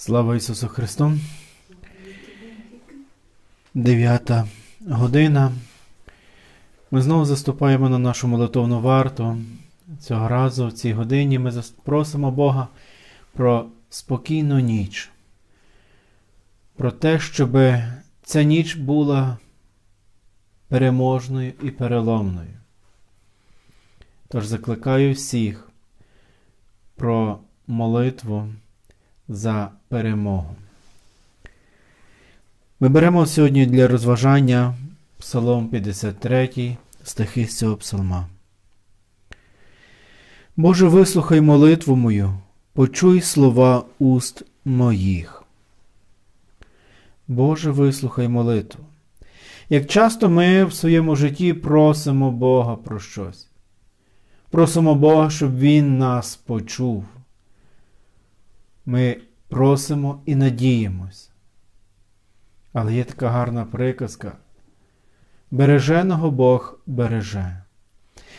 Слава Ісусу Христу! Дев'ята година. Ми знову заступаємо на нашу молитовну варту. Цього разу в цій годині ми просимо Бога про спокійну ніч, про те, щоб ця ніч була переможною і переломною. Тож закликаю всіх про молитву за перемогу. Ми беремо сьогодні для розважання Псалом 53, стихи з цього псалма. Боже, вислухай молитву мою, почуй слова уст моїх. Боже, вислухай молитву. Як часто ми в своєму житті просимо Бога про щось. Просимо Бога, щоб Він нас почув. Ми просимо і надіємось. Але є така гарна приказка. Береженого Бог береже.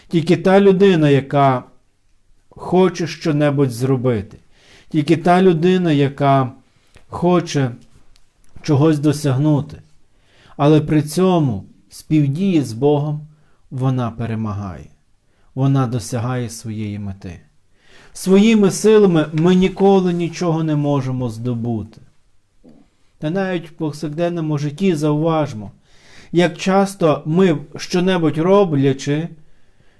Тільки та людина, яка хоче щонебудь зробити, тільки та людина, яка хоче чогось досягнути, але при цьому співдіє з Богом, вона перемагає, вона досягає своєї мети. Своїми силами ми ніколи нічого не можемо здобути. Та навіть в повсякденному житті зауважмо, як часто ми щонебудь роблячи,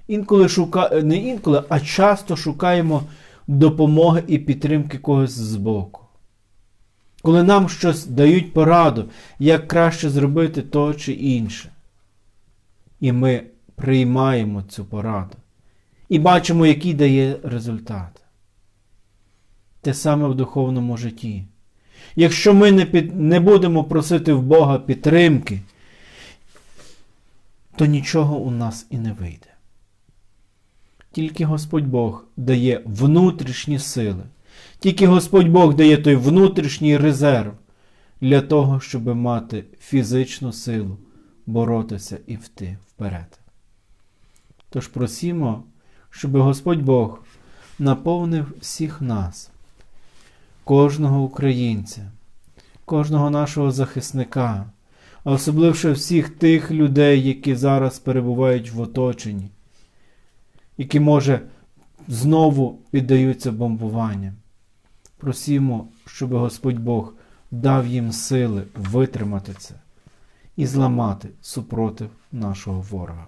інколи шука... не інколи, а часто шукаємо допомоги і підтримки когось збоку. Коли нам щось дають пораду, як краще зробити то чи інше. І ми приймаємо цю пораду і бачимо, який дає результат. Те саме в духовному житті. Якщо ми не, під, не будемо просити в Бога підтримки, то нічого у нас і не вийде. Тільки Господь Бог дає внутрішні сили, тільки Господь Бог дає той внутрішній резерв для того, щоб мати фізичну силу, боротися і вти вперед. Тож просімо щоб Господь Бог наповнив всіх нас, кожного українця, кожного нашого захисника, а особливо всіх тих людей, які зараз перебувають в оточенні, які, може, знову піддаються бомбуванням. Просімо, щоб Господь Бог дав їм сили витримати це і зламати супротив нашого ворога.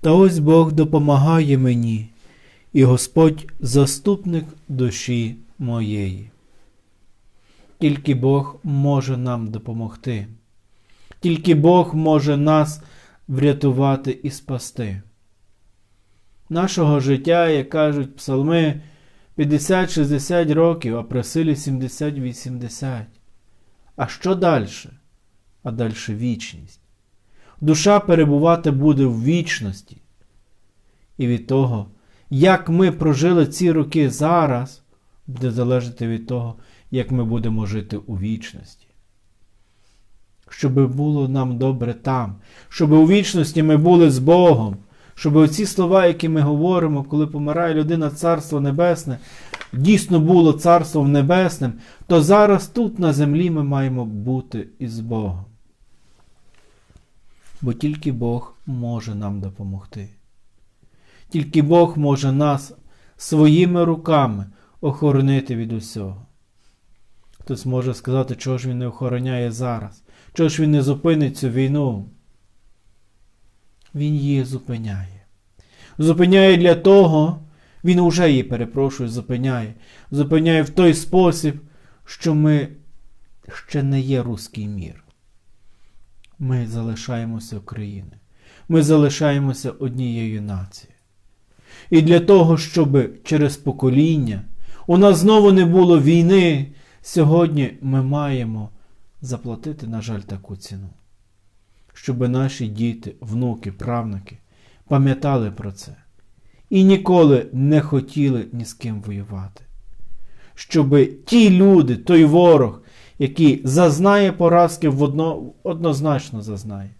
Та ось Бог допомагає мені, і Господь заступник душі моєї. Тільки Бог може нам допомогти. Тільки Бог може нас врятувати і спасти. Нашого життя, як кажуть псалми, 50-60 років, а при силі 70-80. А що далі? А далі вічність. Душа перебувати буде в вічності. І від того, як ми прожили ці роки зараз, буде залежати від того, як ми будемо жити у вічності. Щоб було нам добре там, щоб у вічності ми були з Богом, щоб оці слова, які ми говоримо, коли помирає людина Царство Небесне, дійсно було Царством Небесним, то зараз тут на землі ми маємо бути із Богом. Бо тільки Бог може нам допомогти. Тільки Бог може нас своїми руками охоронити від усього. Хтось може сказати, чого ж він не охороняє зараз, чого ж він не зупинить цю війну. Він її зупиняє. Зупиняє для того, він уже її, перепрошую, зупиняє. Зупиняє в той спосіб, що ми ще не є руський мір. Ми залишаємося України. Ми залишаємося однією нацією. І для того, щоб через покоління у нас знову не було війни, сьогодні ми маємо заплатити, на жаль, таку ціну. Щоб наші діти, внуки, правнуки пам'ятали про це і ніколи не хотіли ні з ким воювати. Щоб ті люди, той ворог, який зазнає поразки в одно, однозначно зазнає,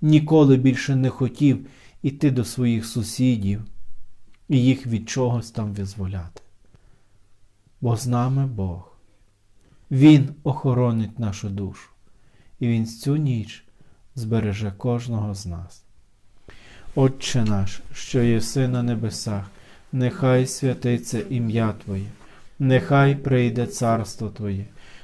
ніколи більше не хотів іти до своїх сусідів і їх від чогось там визволяти. Бо з нами Бог. Він охоронить нашу душу, і Він цю ніч збереже кожного з нас. Отче наш, що єси на небесах, нехай святиться ім'я Твоє, нехай прийде царство Твоє,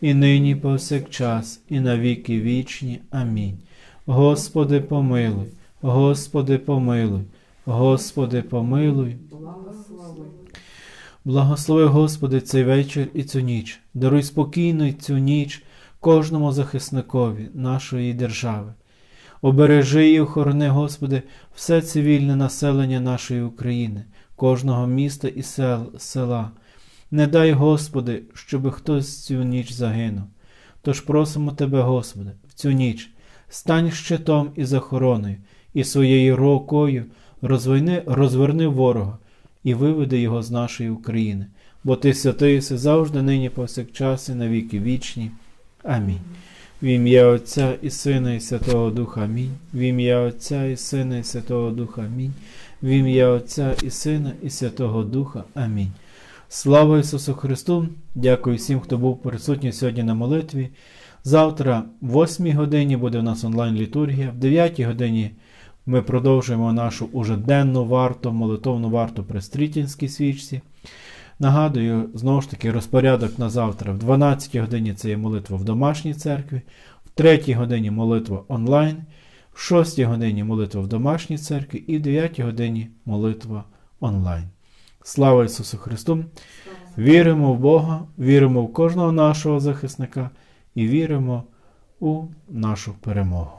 і нині повсякчас, і на віки вічні. Амінь. Господи, помилуй, Господи, помилуй, Господи, помилуй. Благослови, Господи, цей вечір і цю ніч. Даруй спокійно цю ніч кожному захисникові нашої держави. Обережи і охорони, Господи, все цивільне населення нашої України, кожного міста і сел, села. Не дай, Господи, щоб хтось цю ніч загинув. Тож просимо Тебе, Господи, в цю ніч стань щитом і захороною, і своєю рукою розвини, розверни ворога і виведи його з нашої України, бо Ти святий си завжди, нині, повсякчас, і на віки вічні. Амінь. В ім'я Отця і Сина, і Святого Духа Амінь. В ім'я Отця і Сина, і Святого Духа Амінь. В ім'я Отця і Сина, і Святого Духа. Амінь. Слава Ісусу Христу! Дякую всім, хто був присутній сьогодні на молитві. Завтра, в 8 годині, буде у нас онлайн-літургія, в 9 годині ми продовжуємо нашу уже денну варту, молитовну варту при Стрітінській свічці. Нагадую, знову ж таки, розпорядок на завтра. В 12 годині це є молитва в домашній церкві, в 3 годині молитва онлайн, в 6 годині молитва в домашній церкві і в 9 годині молитва онлайн. Слава Ісусу Христу! Віримо в Бога, віримо в кожного нашого захисника і віримо у нашу перемогу.